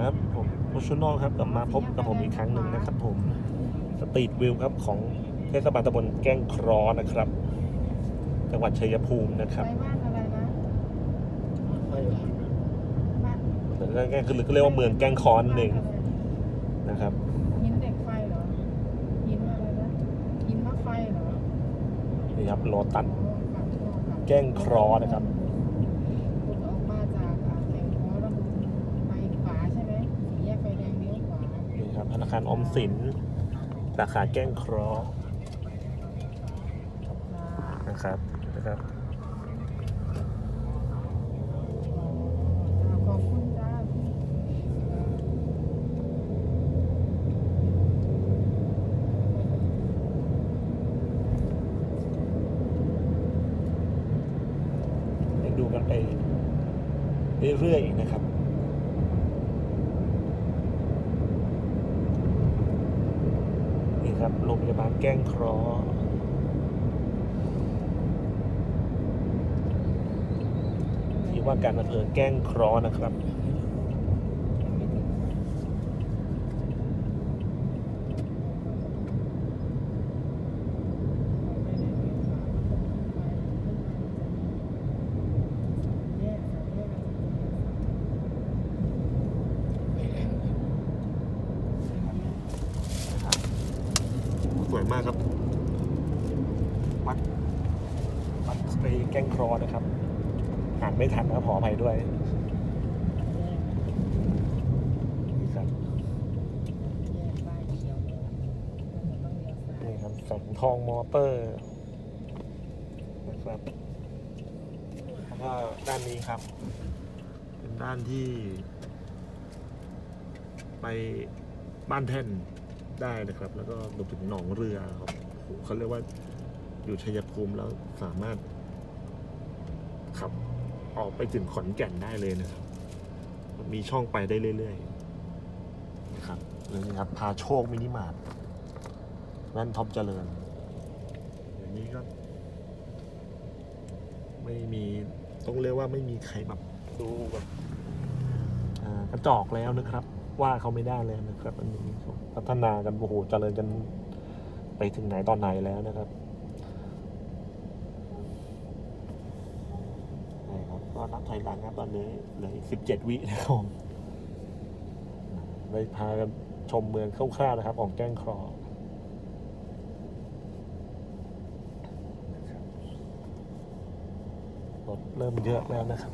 ครับผมโอชูนอลครับกลับมาพบกับผมอีกครั้งหนึ่งนะครับผมสตรีทวิวครับของเทศบาลตำบลแก้งเครอนะครับ จังหวัดชัยภูมินะครับไปบ้านอะไรนะบ้านหรือแก้งคือเรียกว่าเมืองแก้งคอนหนึ่งนะครับหินเหล็กไฟเหรอหินอะไรนะหินมะไฟเหรอนี่ครับโลตัสอ๋อครับครับแก้งเครอนะครับ คุณออกมาจากอ่าแข่งหัวแล้วคุณไปขวาใช่ไหมสี่แยกไฟแดงเลี้ยวขวา นี่ครับ ธนาคารอมสิน สาขาแก้งเครออ่านะครับนะครับขอบคุณจ้าให้ดูกันไปเรื่อยๆนะครับ นี่ครับโรงพยาบาลแก้งเคราะห์ที่ว่าการอำเภอแก้งเคราะห์นะครับ สวย มากครับวัดวัดไปแก้งคราะห์นะครับอ่านไม่ทันนะขออภัยด้วยนี่ครับแสงทองมอเตอร์นะครับแล้วก็ด้านนี้ครับ เป็นด้านที่ ไปบ้านแท่น ได้นะครับ แล้วก็รวมถึงหนองเรือครับเขาเรียกว่าอยู่ชัยภูมิแล้วสามารถขับออกไปถึงขอนแก่นได้เลยนะครับ มีช่องไปได้เรื่อยๆนะครับนี่ครับพาโชคมินิมาร์ทแว่นท็อปเจริญอย่างนี้ก็ไม่มีต้องเรียกว่าไม่มีใครแบบดูแบบกระจอกแล้วนะครับ ว่าเขาไม่ได้แล้วนะครับ อันนี้พัฒนากันโอ้โหเจริญกันไปถึงไหนตอนไหนแล้วนะครับนี่ครับก็นับถอยหลังครับตอนนี้เหลืออีกสิบเจ็ดวินะครับผมได้พากันชมเมืองคร่าวๆนะครับ ของแก้งครอรถเริ่มเยอะแล้วนะครับ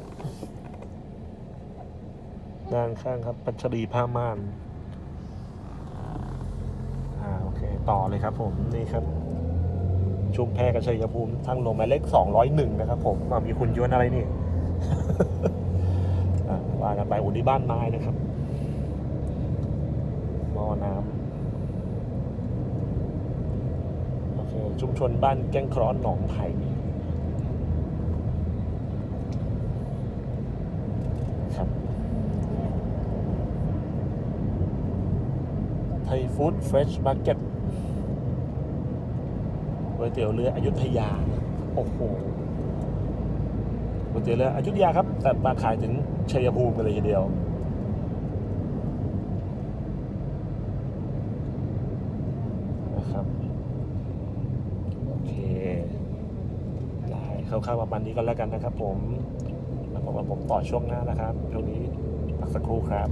ด้านข้างครับ ปัชรีผ้าม่าน อ่า โอเค ต่อเลยครับผม นี่ครับ ชุมแพกับชัยภูมิทางลงหมายเลขสองร้อยหนึ่งนะครับผมอ่ามีคุณยวนอะไรนี่อะว่ากันไปอุ่นที่บ้านไม้นะครับหม้อน้ำโอเคชุมชนบ้านแก้งคร้อนหนองไผ่ครับ ไทยฟู้ดเฟรชมาร์เก็ตก๋วยเตี๋ยวเรืออยุธยา โอ้โหก๋วยเตี๋ยวเรืออยุธยาครับ แต่มาขายถึงชัยภูมิกันเลยทีเดียว นะครับ โอเค ได้คร่าวๆประมาณนี้ก็แล้วกันนะครับผม แล้วพบกับผมต่อช่วงหน้านะครับ ช่วงนี้พักสักครู่ครับ